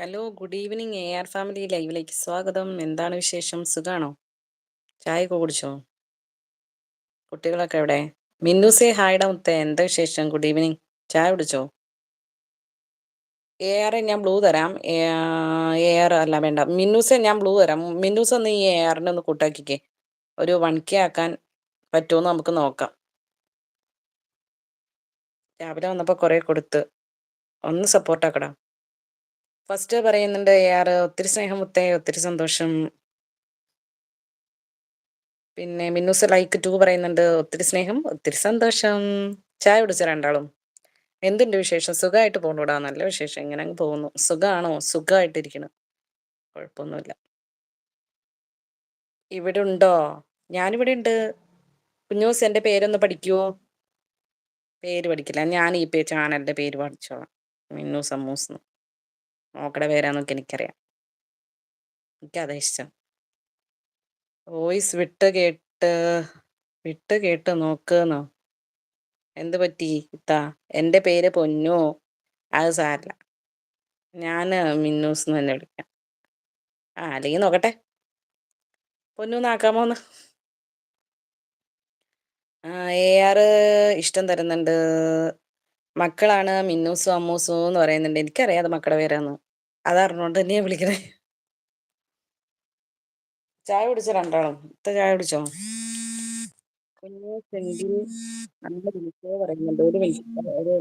Hello good evening A R family ലൈവിലേക്ക് സ്വാഗതം. എന്താണ് വിശേഷം? സുഖാണോ? ചായ ഒക്കെ കുടിച്ചോ? കുട്ടികളൊക്കെ എവിടെ? മിന്നുസേ ഹായ്ഡ മുത്തേ. എന്താ വിശേഷം? ഗുഡ് ഈവനിങ് ചായ കുടിച്ചോ? എ ആർ ഞാൻ ബ്ലൂ തരാം. എ ആർ അല്ല വേണ്ട. മിന്നൂസെ ഞാൻ ബ്ലൂ തരാം. മിന്നൂസ് ഒന്ന് ഈ എ ആറിനെ ഒന്ന് കൂട്ടാക്കിക്കേ. ഒരു വൺ കെ ആക്കാൻ പറ്റുമോ നമുക്ക് നോക്കാം. രാവിലെ വന്നപ്പോൾ കുറേ കൊടുത്ത്. ഒന്ന് സപ്പോർട്ടാക്കടാ ഫസ്റ്റ് പറയുന്നുണ്ട് എ ആർ ഒത്തിരി സ്നേഹം മുത്തേ ഒത്തിരി സന്തോഷം. പിന്നെ മിന്നൂസ് ലൈക്ക് ടു പറയുന്നുണ്ട് ഒത്തിരി സ്നേഹം ഒത്തിരി സന്തോഷം. ചായ കുടിച്ച രണ്ടാളും. എന്തുണ്ട് വിശേഷം? സുഖമായിട്ട് പോകണൂടാ നല്ല വിശേഷം. ഇങ്ങനെ അങ്ങ് പോകുന്നു. സുഖമാണോ സുഖമായിട്ടിരിക്കണം കുഴപ്പമൊന്നുമില്ല. ഇവിടെ ഉണ്ടോ? ഞാനിവിടെ ഉണ്ട്. കുഞ്ഞൂസ് എന്റെ പേരൊന്ന് പഠിക്കുവോ? പേര് പഠിക്കില്ല. ഞാൻ ഈ പേ ചാനലിന്റെ പേര് പഠിച്ചോളാം. മിന്നൂസ് സമൂസ് നോക്കടെ പേരാന്നൊക്കെ എനിക്കറിയാം. എനിക്കതാ ഇഷ്ടം. വോയിസ് വിട്ട് കേട്ട് വിട്ട് കേട്ട് നോക്കുന്നോ? എന്ത് പറ്റി ഇത്താ? എന്റെ പേര് പൊന്നു? അത് സാരല്ല. ഞാൻ മിന്നൂസ് എന്ന് തന്നെ വിളിക്കാം. ആ അല്ലെങ്കിൽ നോക്കട്ടെ. പൊന്നു. നാക്കാമോ ആ എ ആറ് ഇഷ്ടം തരുന്നുണ്ട്. മക്കളാണ് മിന്നൂസും അമ്മൂസും എന്ന് പറയുന്നുണ്ട്. എനിക്കറിയാം അത് മക്കളുടെ പേരാന്ന്. അതറിഞ്ഞോണ്ട് തന്നെയാ വിളിക്കണേ. ചായ കുടിച്ചോ രണ്ടാളും? ഇത്ത ചായ കുടിച്ചോ? കുഞ്ഞു സെന്റിൽ നല്ല വിളിച്ചോ പറയുന്നുണ്ട്. ഒരു മിനിറ്റ്. ഒരു